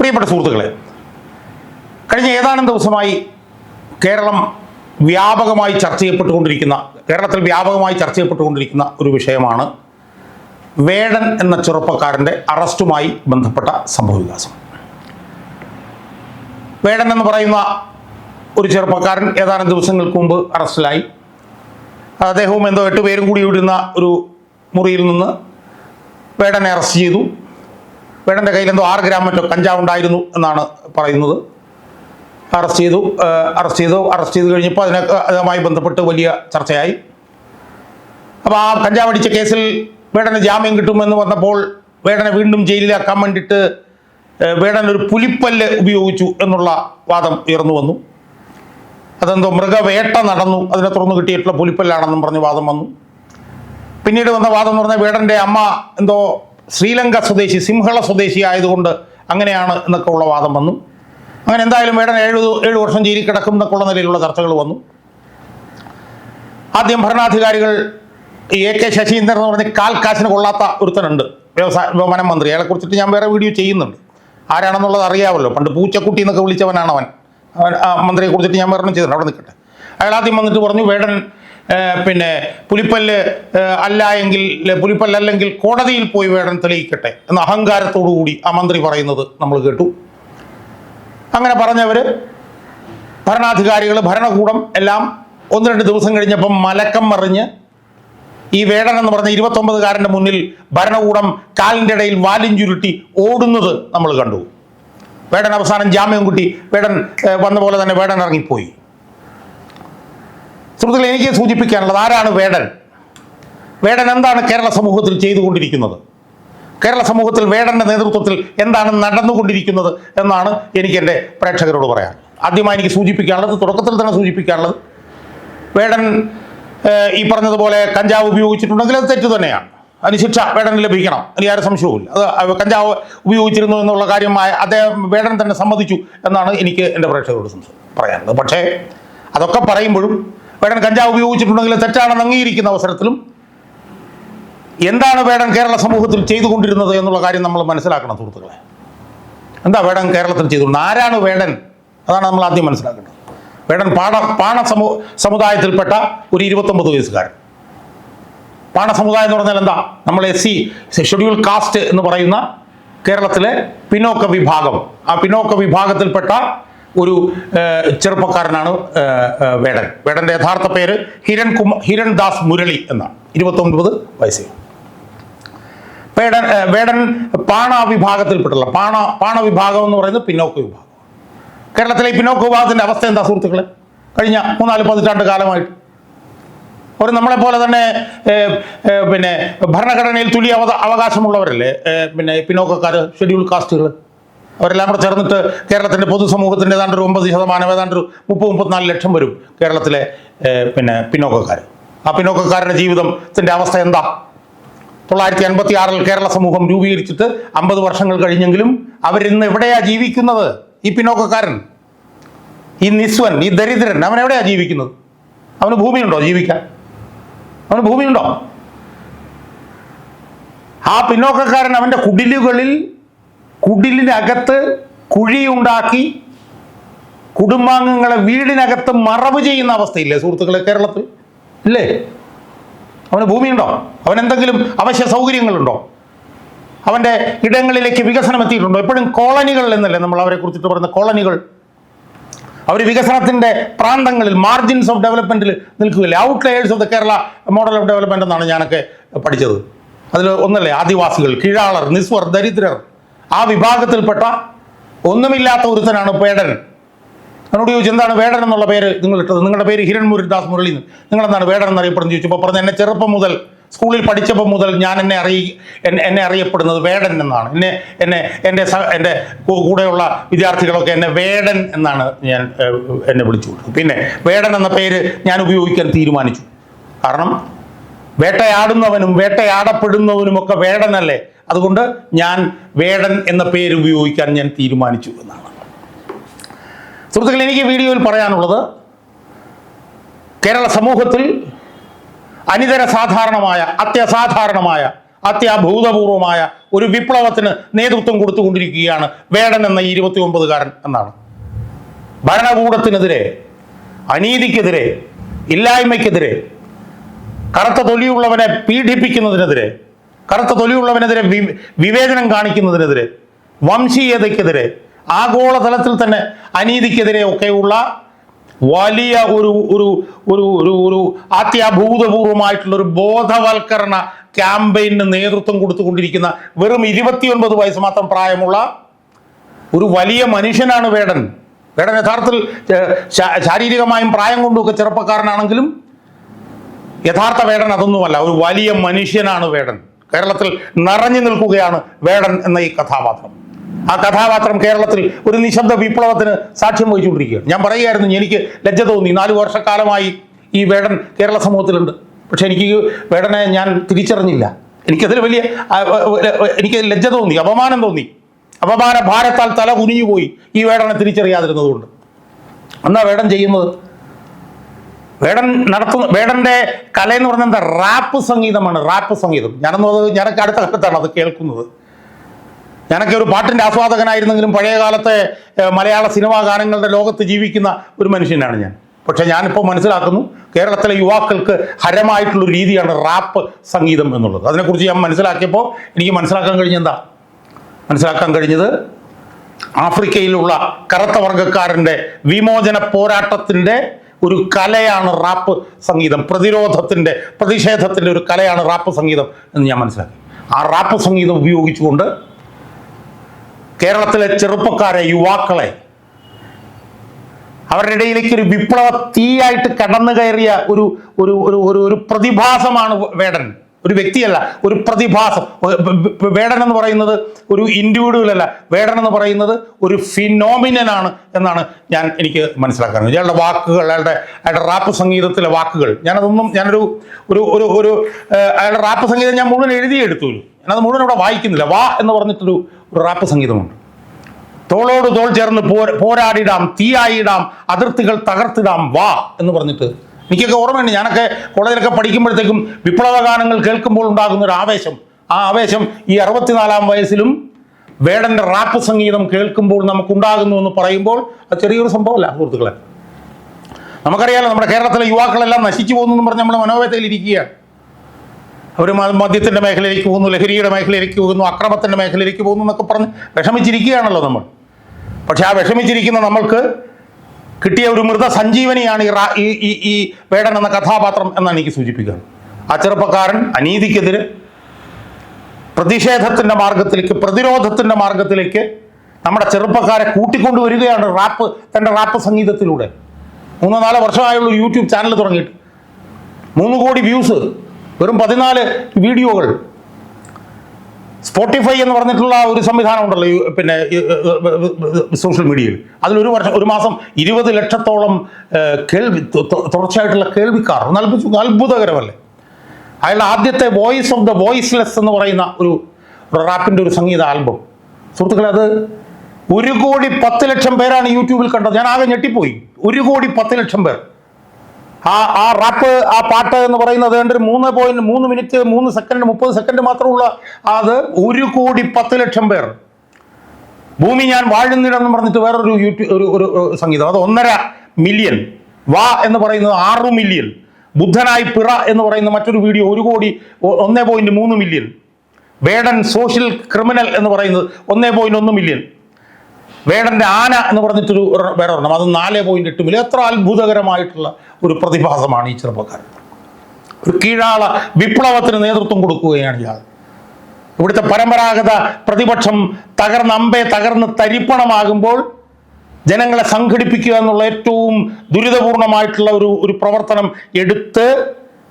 പ്രിയപ്പെട്ട സുഹൃത്തുക്കളെ കഴിഞ്ഞ ഏതാനും ദിവസമായി കേരളം വ്യാപകമായി ചർച്ച ചെയ്യപ്പെട്ടുകൊണ്ടിരിക്കുന്ന കേരളത്തിൽ വ്യാപകമായി ചർച്ച ചെയ്യപ്പെട്ടുകൊണ്ടിരിക്കുന്ന ഒരു വിഷയമാണ് വേടൻ എന്ന ചെറുപ്പക്കാരന്റെ അറസ്റ്റുമായി ബന്ധപ്പെട്ട സംഭവവികാസം. വേടൻ എന്ന് പറയുന്ന ഒരു ചെറുപ്പക്കാരൻ ഏതാനും ദിവസങ്ങൾക്ക് മുമ്പ് അറസ്റ്റിലായി. അദ്ദേഹവും എന്തോ എട്ട് പേരും കൂടി ഇടുന്ന ഒരു മുറിയിൽ നിന്ന് വേടനെ അറസ്റ്റ് ചെയ്തു. വേടന്റെ കയ്യിൽ എന്തോ ആറ് ഗ്രാം മറ്റോ കഞ്ചാവ് ഉണ്ടായിരുന്നു എന്നാണ് പറയുന്നത്. അറസ്റ്റ് ചെയ്തു. അറസ്റ്റ് ചെയ്തു. അറസ്റ്റ് ചെയ്ത് കഴിഞ്ഞപ്പോൾ അതിനെ അതുമായി ബന്ധപ്പെട്ട് വലിയ ചർച്ചയായി. അപ്പോൾ ആ കഞ്ചാവ് അടിച്ച കേസിൽ വേടന് ജാമ്യം കിട്ടുമെന്ന് വന്നപ്പോൾ വേടനെ വീണ്ടും ജയിലിലാക്കാൻ വേണ്ടിയിട്ട് വേടൻ ഒരു പുലിപ്പല്ല് ഉപയോഗിച്ചു എന്നുള്ള വാദം ഉയർന്നു വന്നു. അതെന്തോ മൃഗവേട്ട നടന്നു. അതിനെ തുറന്നു കിട്ടിയിട്ടുള്ള പുലിപ്പല്ലാണെന്നും പറഞ്ഞ് വാദം വന്നു. പിന്നീട് വന്ന വാദം എന്ന് പറഞ്ഞാൽ വേടന്റെ അമ്മ എന്തോ ശ്രീലങ്ക സ്വദേശി സിംഹള സ്വദേശി ആയതുകൊണ്ട് അങ്ങനെയാണ് എന്നൊക്കെ ഉള്ള വാദം വന്നു. അങ്ങനെ എന്തായാലും വേടൻ ഏഴ് ഏഴ് വർഷം ജയിലിൽ കിടക്കും എന്നൊക്കെയുള്ള നിലയിലുള്ള ചർച്ചകൾ വന്നു. ആദ്യം ഭരണാധികാരികൾ എ കെ ശശീന്ദ്രൻ എന്ന് പറഞ്ഞ കാൽ കാശിന് കൊള്ളാത്ത ഒരുത്തനുണ്ട് വ്യവസായ വനം മന്ത്രി. അയാളെ കുറിച്ചിട്ട് ഞാൻ വേറെ വീഡിയോ ചെയ്യുന്നുണ്ട്. ആരാണെന്നുള്ളത് അറിയാമല്ലോ പണ്ട് പൂച്ചക്കുട്ടി എന്നൊക്കെ വിളിച്ചവനാണ് അവൻ. മന്ത്രിയെ കുറിച്ചിട്ട് ഞാൻ വേറെ ചെയ്തിട്ടുണ്ട്. അവിടെ നിൽക്കട്ടെ. അയാൾ ആദ്യം വന്നിട്ട് പറഞ്ഞു വേടൻ പിന്നെ പുലിപ്പല്ല് അല്ല എങ്കിൽ ലെ, പുലിപ്പല്ല് അല്ലെങ്കിൽ കോടതിയിൽ പോയി വേണം തെളിയിക്കട്ടെ എന്ന അഹങ്കാരത്തോടു കൂടി ആ മന്ത്രി പറയുന്നത് നമ്മൾ കേട്ടു. അങ്ങനെ പറഞ്ഞവർ ഭരണാധികാരികൾ ഭരണകൂടം എല്ലാം ഒന്ന് രണ്ട് ദിവസം കഴിഞ്ഞപ്പം മലക്കം മറിഞ്ഞ് ഈ വേടൻ എന്ന് പറഞ്ഞ ഇരുപത്തൊമ്പതുകാരന്റെ മുന്നിൽ ഭരണകൂടം കാലിന്റെ ഇടയിൽ വാലും ചുരുട്ടി ഓടുന്നത് നമ്മൾ കണ്ടു. വേടൻ അവസാനം ജാമ്യം കുട്ടി. വേടൻ വന്ന പോലെ തന്നെ വേടൻ ഇറങ്ങിപ്പോയി. സുഹൃത്തുക്കളെ എനിക്ക് സൂചിപ്പിക്കാനുള്ളത് ആരാണ് വേടൻ? വേടൻ എന്താണ് കേരള സമൂഹത്തിൽ ചെയ്തുകൊണ്ടിരിക്കുന്നത്? കേരള സമൂഹത്തിൽ വേടന്റെ നേതൃത്വത്തിൽ എന്താണ് നടന്നുകൊണ്ടിരിക്കുന്നത് എന്നാണ് എനിക്ക് എന്റെ പ്രേക്ഷകരോട് പറയാൻ. ആദ്യമായി എനിക്ക് സൂചിപ്പിക്കാനുള്ളത് തുടക്കത്തിൽ തന്നെ സൂചിപ്പിക്കാനുള്ളത് വേടൻ ഈ പറഞ്ഞതുപോലെ കഞ്ചാവ് ഉപയോഗിച്ചിട്ടുണ്ടെങ്കിൽ അത് തെറ്റ് തന്നെയാണ്. അതിന് ശിക്ഷ വേടന് ലഭിക്കണം. അതിന് യാതൊരു സംശയവുമില്ല. അത് കഞ്ചാവ് ഉപയോഗിച്ചിരുന്നു എന്നുള്ള കാര്യമായ അദ്ദേഹം വേടൻ തന്നെ സമ്മതിച്ചു എന്നാണ് എനിക്ക് എന്റെ പ്രേക്ഷകരോട് പറയാനുള്ളത്. പക്ഷേ അതൊക്കെ പറയുമ്പോഴും വേടൻ കഞ്ചാവ് ഉപയോഗിച്ചിട്ടുണ്ടെങ്കിൽ തെറ്റാണെന്ന് അംഗീകരിക്കുന്ന അവസരത്തിലും എന്താണ് വേടൻ കേരള സമൂഹത്തിൽ ചെയ്തുകൊണ്ടിരുന്നത് എന്നുള്ള കാര്യം നമ്മൾ മനസ്സിലാക്കണം സുഹൃത്തുക്കളെ. എന്താ വേടൻ കേരളത്തിൽ ചെയ്തുകൊണ്ട് ആരാണ് വേടൻ? അതാണ് നമ്മൾ ആദ്യം മനസ്സിലാക്കേണ്ടത്. വേടൻ പാട പാണ സമൂ സമുദായത്തിൽപ്പെട്ട ഒരു ഇരുപത്തൊമ്പത് വയസ്സുകാരൻ. പാണ സമുദായം എന്ന് പറഞ്ഞാൽ എന്താ? നമ്മൾ എസ് സി ഷെഡ്യൂൾ കാസ്റ്റ് എന്ന് പറയുന്ന കേരളത്തിലെ പിന്നോക്ക വിഭാഗം. ആ പിന്നോക്ക വിഭാഗത്തിൽപ്പെട്ട ഒരു ചെറുപ്പക്കാരനാണ് വേടൻ. വേടന്റെ യഥാർത്ഥ പേര് ഹിരൺ കുമ ഹിരൺ ദാസ് മുരളി എന്നാണ്. ഇരുപത്തൊൻപത് വയസ്സിൽ വേടൻ വേടൻ പാണ വിഭാഗത്തിൽപ്പെട്ടുള്ള പാണ പാണ വിഭാഗം എന്ന് പറയുന്നത് പിന്നോക്ക വിഭാഗം. കേരളത്തിലെ പിന്നോക്ക വിഭാഗത്തിന്റെ അവസ്ഥ എന്താ സുഹൃത്തുക്കളെ? കഴിഞ്ഞ മൂന്നാൽ പതിറ്റാണ്ട് കാലമായിട്ട്. അവർ നമ്മളെ പോലെ തന്നെ പിന്നെ ഭരണഘടനയിൽ തുല്യ അവകാശമുള്ളവരല്ലേ? പിന്നെ പിന്നോക്കക്കാർ ഷെഡ്യൂൾ കാസ്റ്റുകൾ അവരെല്ലാം കൂടെ ചേർന്നിട്ട് കേരളത്തിന്റെ പൊതുസമൂഹത്തിന്റെ ഏതാണ്ട് ഒരു ഒമ്പത് ശതമാനം ഏതാണ്ട് ഒരു മുപ്പത് മുപ്പത്തിനാല് ലക്ഷം വരും കേരളത്തിലെ പിന്നെ പിന്നോക്കക്കാർ ആ പിന്നോക്കക്കാരുടെ ജീവിതത്തിന്റെ അവസ്ഥ എന്താ? തൊള്ളായിരത്തി അൻപത്തി ആറിൽ കേരള സമൂഹം രൂപീകരിച്ചിട്ട് അമ്പത് വർഷങ്ങൾ കഴിഞ്ഞെങ്കിലും അവരിന്ന് എവിടെയാണ് ജീവിക്കുന്നത്? ഈ പിന്നോക്കക്കാരൻ ഈ നിസ്വൻ ഈ ദരിദ്രൻ അവൻ എവിടെയാണ് ജീവിക്കുന്നത്? അവന് ഭൂമിയുണ്ടോ ജീവിക്കാൻ? അവന് ഭൂമിയുണ്ടോ? ആ പിന്നോക്കക്കാരൻ അവന്റെ കുടിലുകളിൽ കുടിലിനകത്ത് കുഴിയുണ്ടാക്കി കുടുംബാംഗങ്ങളെ വീടിനകത്ത് മറവ് ചെയ്യുന്ന അവസ്ഥയില്ലേ സുഹൃത്തുക്കളെ കേരളത്തിൽ? ഇല്ലേ? അവന് ഭൂമിയുണ്ടോ? അവൻ എന്തെങ്കിലും അവശ്യ സൗകര്യങ്ങളുണ്ടോ? അവന്റെ ഇടങ്ങളിലേക്ക് വികസനം എത്തിയിട്ടുണ്ടോ? എപ്പോഴും കോളനികൾ എന്നല്ലേ നമ്മൾ അവരെ കുറിച്ചിട്ട് പറയുന്ന കോളനികൾ. അവർ വികസനത്തിന്റെ പ്രാന്തങ്ങളിൽ മാർജിൻസ് ഓഫ് ഡെവലപ്മെന്റിൽ നിൽക്കുകയില്ല? Outliers of the Kerala model of development എന്നാണ് ഞാനൊക്കെ പഠിച്ചത്. അതിൽ ഒന്നല്ലേ? ആദിവാസികൾ കീഴാളർ നിസ്വർ ദരിദ്രർ. ആ വിഭാഗത്തിൽപ്പെട്ട ഒന്നുമില്ലാത്ത ഒരുത്തനാണ് പേടൻ എന്നോട് ചോദിച്ചു എന്താണ് വേടൻ എന്നുള്ള പേര് നിങ്ങൾ ഇട്ടത് നിങ്ങളുടെ പേര് ഹിരൺ മുരുദാസ് മുരളി നിങ്ങൾ എന്താണ് വേടൻ എന്നറിയപ്പെടുന്നത്? ചോദിച്ചപ്പോൾ പറഞ്ഞു എന്നെ ചെറുപ്പം മുതൽ സ്കൂളിൽ പഠിച്ചപ്പോൾ മുതൽ ഞാൻ എന്നെ അറിയി എന്നെ അറിയപ്പെടുന്നത് വേടൻ എന്നാണ്. എന്നെ എന്നെ എന്റെ എന്റെ കൂടെയുള്ള വിദ്യാർത്ഥികളൊക്കെ എന്നെ വേടൻ എന്നാണ് ഞാൻ എന്നെ വിളിച്ചു കൊടുത്തത് പിന്നെ വേടൻ എന്ന പേര് ഞാൻ ഉപയോഗിക്കാൻ തീരുമാനിച്ചു. കാരണം വേട്ടയാടുന്നവനും വേട്ടയാടപ്പെടുന്നവനുമൊക്കെ വേടനല്ലേ? അതുകൊണ്ട് ഞാൻ വേടൻ എന്ന പേര് ഉപയോഗിക്കാൻ ഞാൻ തീരുമാനിച്ചു എന്നാണ്. സുഹൃത്തുക്കളെ എനിക്ക് വീഡിയോയിൽ പറയാനുള്ളത് കേരള സമൂഹത്തിൽ അനിതര സാധാരണമായ അത്യസാധാരണമായ അത്യഭൂതപൂർവമായ ഒരു വിപ്ലവത്തിന് നേതൃത്വം കൊടുത്തുകൊണ്ടിരിക്കുകയാണ് വേടൻ എന്ന ഇരുപത്തി ഒമ്പതുകാരൻ എന്നാണ്. ഭരണകൂടത്തിനെതിരെ അനീതിക്കെതിരെ ഇല്ലായ്മയ്ക്കെതിരെ കറുത്ത തൊലിയുള്ളവനെ പീഡിപ്പിക്കുന്നതിനെതിരെ കറുത്ത തൊലിയുള്ളവനെതിരെ വിവേചനം കാണിക്കുന്നതിനെതിരെ വംശീയതയ്ക്കെതിരെ ആഗോളതലത്തിൽ തന്നെ അനീതിക്കെതിരെ ഒക്കെയുള്ള വലിയ ഒരു ഒരു ഒരു ഒരു ഒരു അത്യഭൂതപൂർവമായിട്ടുള്ള ഒരു ബോധവൽക്കരണ ക്യാമ്പയിന് നേതൃത്വം കൊടുത്തുകൊണ്ടിരിക്കുന്ന വെറും ഇരുപത്തിയൊൻപത് വയസ്സ് മാത്രം പ്രായമുള്ള ഒരു വലിയ മനുഷ്യനാണ് വേടൻ. വേടൻ യഥാർത്ഥത്തിൽ ശാരീരികമായും പ്രായം കൊണ്ടുമൊക്കെ ചെറുപ്പക്കാരനാണെങ്കിലും യഥാർത്ഥ വേടൻ അതൊന്നുമല്ല ഒരു വലിയ മനുഷ്യനാണ് വേടൻ. കേരളത്തിൽ നിറഞ്ഞു നിൽക്കുകയാണ് വേടൻ എന്ന ഈ കഥാപാത്രം. ആ കഥാപാത്രം കേരളത്തിൽ ഒരു നിശബ്ദ വിപ്ലവത്തിന് സാക്ഷ്യം വഹിച്ചുകൊണ്ടിരിക്കുകയാണ്. ഞാൻ പറയുകയായിരുന്നു എനിക്ക് ലജ്ജ തോന്നി. നാലു വർഷക്കാലമായി ഈ വേടൻ കേരള സമൂഹത്തിലുണ്ട്. പക്ഷെ എനിക്ക് വേടനെ ഞാൻ തിരിച്ചറിഞ്ഞില്ല. എനിക്കതിൽ വലിയ എനിക്ക് ലജ്ജ തോന്നി അപമാനം തോന്നി. അപമാന ഭാരത്താൽ തല കുനിഞ്ഞുപോയി ഈ വേടനെ തിരിച്ചറിയാതിരുന്നതുകൊണ്ട്. എന്നാ വേടൻ ചെയ്യുന്നത്? വേടൻ നടത്തുന്ന വേടന്റെ കല എന്ന് പറഞ്ഞാൽ എന്താ? റാപ്പ് സംഗീതമാണ് റാപ്പ് സംഗീതം. ഞാനൊന്നും അത് ഞാനൊക്കെ അടുത്ത കാലത്താണ് അത് കേൾക്കുന്നത്. ഞാനൊക്കെ ഒരു പാട്ടിന്റെ ആസ്വാദകനായിരുന്നെങ്കിലും പഴയ കാലത്തെ മലയാള സിനിമാ ഗാനങ്ങളുടെ ലോകത്ത് ജീവിക്കുന്ന ഒരു മനുഷ്യനാണ് ഞാൻ. പക്ഷേ ഞാനിപ്പോൾ മനസ്സിലാക്കുന്നു കേരളത്തിലെ യുവാക്കൾക്ക് ഹരമായിട്ടുള്ള രീതിയാണ് റാപ്പ് സംഗീതം എന്നുള്ളത്. അതിനെക്കുറിച്ച് ഞാൻ മനസ്സിലാക്കിയപ്പോൾ എനിക്ക് മനസ്സിലാക്കാൻ കഴിഞ്ഞെന്താ മനസ്സിലാക്കാൻ കഴിഞ്ഞത് ആഫ്രിക്കയിലുള്ള കറുത്ത വർഗക്കാരന്റെ വിമോചന പോരാട്ടത്തിന്റെ ഒരു കലയാണ് റാപ്പ് സംഗീതം. പ്രതിരോധത്തിന്റെ പ്രതിഷേധത്തിന്റെ ഒരു കലയാണ് റാപ്പ് സംഗീതം എന്ന് ഞാൻ മനസ്സിലാക്കി. ആ റാപ്പ് സംഗീതം ഉപയോഗിച്ചുകൊണ്ട് കേരളത്തിലെ ചെറുപ്പക്കാരെ യുവാക്കളെ അവരുടെ ഇടയിലേക്ക് ഒരു വിപ്ലവ തീയായിട്ട് കടന്നു കയറിയ ഒരു ഒരു ഒരു ഒരു പ്രതിഭാസമാണ് വേടൻ. ഒരു വ്യക്തിയല്ല ഒരു പ്രതിഭാസം. വേടൻ എന്ന് പറയുന്നത് ഒരു ഇൻഡിവിജ്വൽ അല്ല. വേടൻ എന്ന് പറയുന്നത് ഒരു ഫിനോമിനനാണ് എന്നാണ് ഞാൻ എനിക്ക് മനസ്സിലാക്കാൻ ഇയാളുടെ വാക്കുകൾ അയാളുടെ അയാളുടെ റാപ്പ് സംഗീതത്തിലെ വാക്കുകൾ. ഞാനതൊന്നും ഞാനൊരു ഒരു ഒരു ഒരു അയാളുടെ റാപ്പ് സംഗീതം ഞാൻ മുഴുവൻ എഴുതിയെടുത്തു ഞാനത് മുഴുവൻ ഇവിടെ വായിക്കുന്നില്ല. വാ എന്ന് പറഞ്ഞിട്ടൊരു ഒരു റാപ്പ് സംഗീതമുണ്ട്. തോളോട് തോൾ ചേർന്ന് പോര- പോരാടിടാം തീയായിടാം അതിർത്തികൾ തകർത്തിടാം വാ എന്ന് പറഞ്ഞിട്ട് എനിക്കൊക്കെ ഓർമ്മയുണ്ട്. ഞാനൊക്കെ കോളേജിലൊക്കെ പഠിക്കുമ്പോഴത്തേക്കും വിപ്ലവ ഗാനങ്ങൾ കേൾക്കുമ്പോൾ ഉണ്ടാകുന്ന ഒരു ആവേശം. ആ ആവേശം ഈ അറുപത്തിനാലാം വയസ്സിലും വേടന്റെ റാപ്പ് സംഗീതം കേൾക്കുമ്പോൾ നമുക്കുണ്ടാകുന്നു എന്ന് പറയുമ്പോൾ അത് ചെറിയൊരു സംഭവമല്ല സുഹൃത്തുക്കളെ. നമുക്കറിയാലോ നമ്മുടെ കേരളത്തിലെ യുവാക്കളെല്ലാം നശിച്ചു പോകുന്നു എന്ന് പറഞ്ഞ് നമ്മൾ മനോവേദയിലിരിക്കുകയാണ് അവർ മദ്യത്തിന്റെ മേഖലയിലേക്ക് പോകുന്നു ലഹരിയുടെ മേഖലയിലേക്ക് പോകുന്നു അക്രമത്തിന്റെ മേഖലയിലേക്ക് പോകുന്നു എന്നൊക്കെ പറഞ്ഞ് വിഷമിച്ചിരിക്കുകയാണല്ലോ നമ്മൾ. പക്ഷെ ആ വിഷമിച്ചിരിക്കുന്ന നമ്മൾക്ക് കിട്ടിയ ഒരു മൃത സഞ്ജീവനിയാണ് ഈ ഈ ഈ വേടൻ എന്ന കഥാപാത്രം എന്നാണ് എനിക്ക് സൂചിപ്പിക്കുന്നത് ആ ചെറുപ്പക്കാരൻ അനീതിക്കെതിരെ പ്രതിഷേധത്തിന്റെ മാർഗത്തിലേക്ക് പ്രതിരോധത്തിന്റെ മാർഗത്തിലേക്ക് നമ്മുടെ ചെറുപ്പക്കാരെ കൂട്ടിക്കൊണ്ടുവരികയാണ് റാപ്പ് തന്റെ റാപ്പ് സംഗീതത്തിലൂടെ. മൂന്നോ നാലോ വർഷമായുള്ള യൂട്യൂബ് ചാനൽ തുടങ്ങിയിട്ട്. മൂന്ന് കോടി വ്യൂസ് വെറും പതിനാല് വീഡിയോകൾ സ്പോട്ടിഫൈ എന്ന് പറഞ്ഞിട്ടുള്ള ഒരു സംവിധാനം ഉണ്ടല്ലോ പിന്നെ സോഷ്യൽ മീഡിയയിൽ അതിലൊരു വർഷം ഒരു മാസം ഇരുപത് ലക്ഷത്തോളം കേൾവി തുടർച്ചയായിട്ടുള്ള കേൾവിക്കാർ. അത്ഭുതകരമല്ലേ? അയാളുടെ ആദ്യത്തെ വോയിസ് ഓഫ് ദ വോയിസ്ലെസ് എന്ന് പറയുന്ന ഒരു റാപ്പിന്റെ ഒരു സംഗീത ആൽബം. സുഹൃത്തുക്കളെ അത് ഒരു കോടി പത്ത് ലക്ഷം പേരാണ് യൂട്യൂബിൽ കണ്ടത്. ഞാൻ ആകെ ഞെട്ടിപ്പോയി. ഒരു കോടി പത്ത് ലക്ഷം പേർ. ആ ആ റാപ്പ് ആ പാട്ട് എന്ന് പറയുന്നത് ഒരു മൂന്ന് പോയിന്റ് മൂന്ന് മിനിറ്റ് മൂന്ന് സെക്കൻഡ് മുപ്പത് സെക്കൻഡ് മാത്രമുള്ള അത് ഒരു കോടി പത്ത് ലക്ഷം പേർ. ഭൂമി ഞാൻ വാഴുന്നിടെന്ന് പറഞ്ഞിട്ട് വേറൊരു യൂട്യൂബ് ഒരു ഒരു സംഗീതം. അത് ഒന്നര മില്യൺ വാ എന്ന് പറയുന്നത് ആറ് മില്യൺ ബുദ്ധനായി പിറ എന്ന് പറയുന്ന മറ്റൊരു വീഡിയോ ഒരു കോടി ഒന്നേ പോയിന്റ് മൂന്ന് മില്യൺ വേടൻ സോഷ്യൽ ക്രിമിനൽ എന്ന് പറയുന്നത് ഒന്നേ പോയിന്റ് ഒന്ന് മില്യൺ വേടന്റെ ആന എന്ന് പറഞ്ഞിട്ടൊരു വേറെ ഒരെണ്ണം. അത് നാല് പോയിന്റ് എട്ട് മില്യൺ എത്ര അത്ഭുതകരമായിട്ടുള്ള ഒരു പ്രതിഭാസമാണ് ഈ ചെറുപ്പക്കാരൻ ഒരു കീഴാള വിപ്ലവത്തിന് നേതൃത്വം കൊടുക്കുകയാണ് ഇയാൾ. ഇവിടുത്തെ പരമ്പരാഗത പ്രതിപക്ഷം തകർന്ന് അമ്പെ തകർന്ന് തരിപ്പണമാകുമ്പോൾ ജനങ്ങളെ സംഘടിപ്പിക്കുക എന്നുള്ള ഏറ്റവും ദുരിതപൂർണമായിട്ടുള്ള ഒരു ഒരു പ്രവർത്തനം എടുത്ത്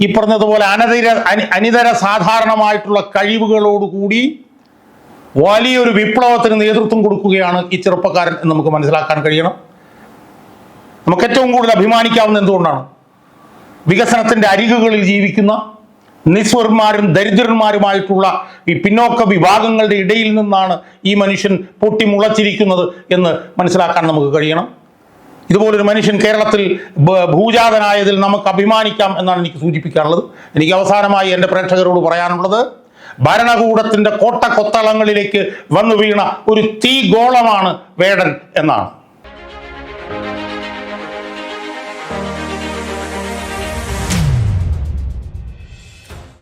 ഈ പറഞ്ഞതുപോലെ അനതിര അനി അനിതര സാധാരണമായിട്ടുള്ള കഴിവുകളോടുകൂടി വലിയൊരു വിപ്ലവത്തിന് നേതൃത്വം കൊടുക്കുകയാണ് ഈ ചെറുപ്പക്കാരൻ എന്ന് നമുക്ക് മനസ്സിലാക്കാൻ കഴിയണം. നമുക്ക് ഏറ്റവും കൂടുതൽ അഭിമാനിക്കാവുന്ന എന്തുകൊണ്ടാണ്? വികസനത്തിന്റെ അരികുകളിൽ ജീവിക്കുന്ന നിസ്വർമാരും ദരിദ്രന്മാരുമായിട്ടുള്ള ഈ പിന്നോക്ക വിഭാഗങ്ങളുടെ ഇടയിൽ നിന്നാണ് ഈ മനുഷ്യൻ പൊട്ടിമുളച്ചിരിക്കുന്നത് എന്ന് മനസ്സിലാക്കാൻ നമുക്ക് കഴിയണം. ഇതുപോലൊരു മനുഷ്യൻ കേരളത്തിൽ ഭൂജാതനായതിൽ നമുക്ക് അഭിമാനിക്കാം എന്നാണ് എനിക്ക് സൂചിപ്പിക്കാനുള്ളത്. എനിക്ക് അവസാനമായി എന്റെ പ്രേക്ഷകരോട് പറയാനുള്ളത് ഭരണകൂടത്തിന്റെ കോട്ടക്കൊത്തളങ്ങളിലേക്ക് വന്നു വീണ ഒരു തീഗോളമാണ് വേടൻ എന്നാണ്.